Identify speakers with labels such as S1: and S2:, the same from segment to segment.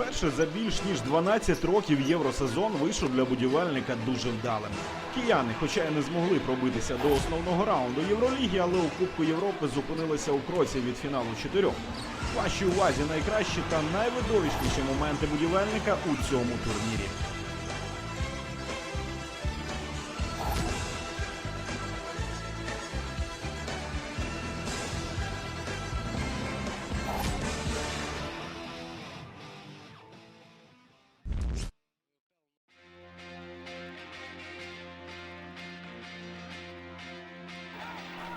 S1: Вперше за більш ніж 12 років євросезон вийшов для будівельника дуже вдалим. Кияни, хоча й не змогли пробитися до основного раунду Євроліги, але у Кубку Європи зупинилися у кроці від фіналу чотирьох. Вашій увазі найкращі та найвидовищніші моменти будівельника у цьому турнірі.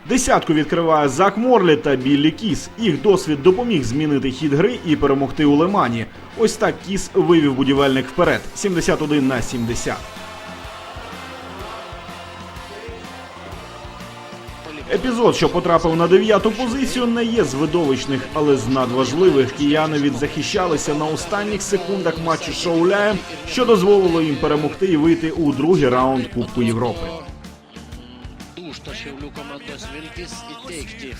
S1: Десятку відкриває Зак Морлі та Біллі Кіс. Їх досвід допоміг змінити хід гри і перемогти у Лемані. Ось так Кіс вивів будівельник вперед 71 на 70. Епізод, що потрапив на дев'яту позицію, не є з видовищних, але з надважливих кияни відзахищалися на останніх секундах матчу з Шауляєм, що дозволило їм перемогти і вийти у другий раунд Кубку Європи.
S2: Душта команdos Vilkis і Тейхті.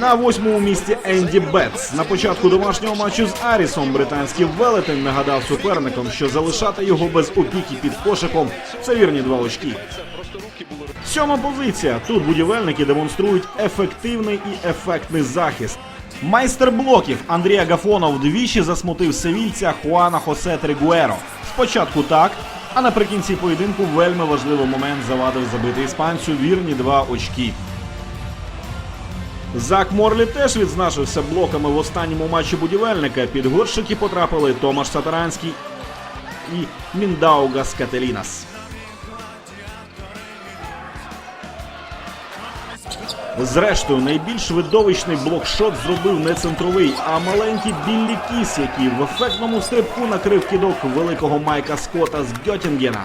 S1: На восьмому місці Енді Бетс. На початку домашнього матчу з Арісом британський велетень нагадав суперникам, що залишати його без опіки під кошиком це вірні два очки. Сьома позиція. Тут будівельники демонструють ефективний і ефектний захист. Майстер блоків Андрій Агафонов двічі засмутив севільця Хуана Хосе Тригуеро. Спочатку так, а наприкінці поєдинку вельми важливий момент завадив забити іспанцю вірні два очки. Зак Морлі теж відзначився блоками в останньому матчі будівельника. Під горщики потрапили Томаш Сатаранський і Міндаугас Кателінас. Зрештою, найбільш видовищний блокшот зробив не центровий, а маленький Біллі Кіс, який в ефектному стрибку накрив кидок великого Майка Скотта з Гьотінгена.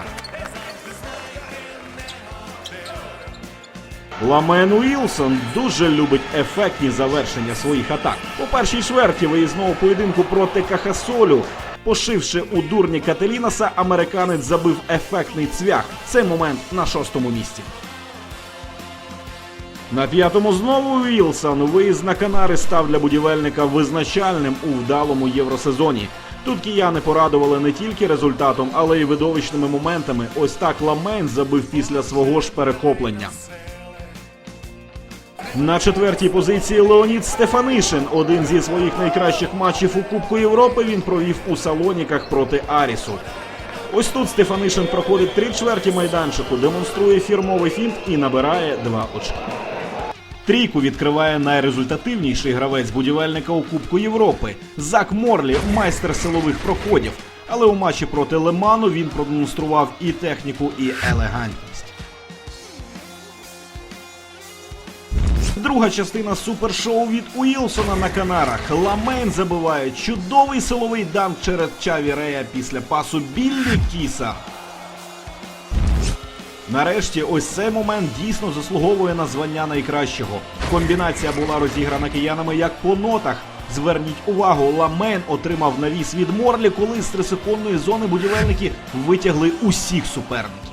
S1: Ламен Уілсон дуже любить ефектні завершення своїх атак. У першій чверті виїзного поєдинку проти Кахасолю, пошивши у дурні Кателінаса, американець забив ефектний цвях. Цей момент на шостому місці. На п'ятому знову Вілсон. Виїзд на Канари став для будівельника визначальним у вдалому євросезоні. Тут кияни порадували не тільки результатом, але й видовищними моментами. Ось так Ламейн забив після свого ж перехоплення. На четвертій позиції Леонід Стефанишин. Один зі своїх найкращих матчів у Кубку Європи він провів у Салоніках проти Арісу. Ось тут Стефанишин проходить три чверті майданчику, демонструє фірмовий фінт і набирає два очки. Трійку відкриває найрезультативніший гравець будівельника у Кубку Європи Зак Морлі, майстер силових проходів. Але у матчі проти Леману він продемонстрував і техніку, і елегантність. Друга частина супершоу від Уілсона на Канарах. Ламейн забиває чудовий силовий данк через Чаві Рея після пасу Біллі Кіса. Нарешті, ось цей момент дійсно заслуговує на звання найкращого. Комбінація була розіграна киянами як по нотах. Зверніть увагу, Ламен отримав навіс від Морлі, коли з трисекундної зони будівельники витягли усіх суперників.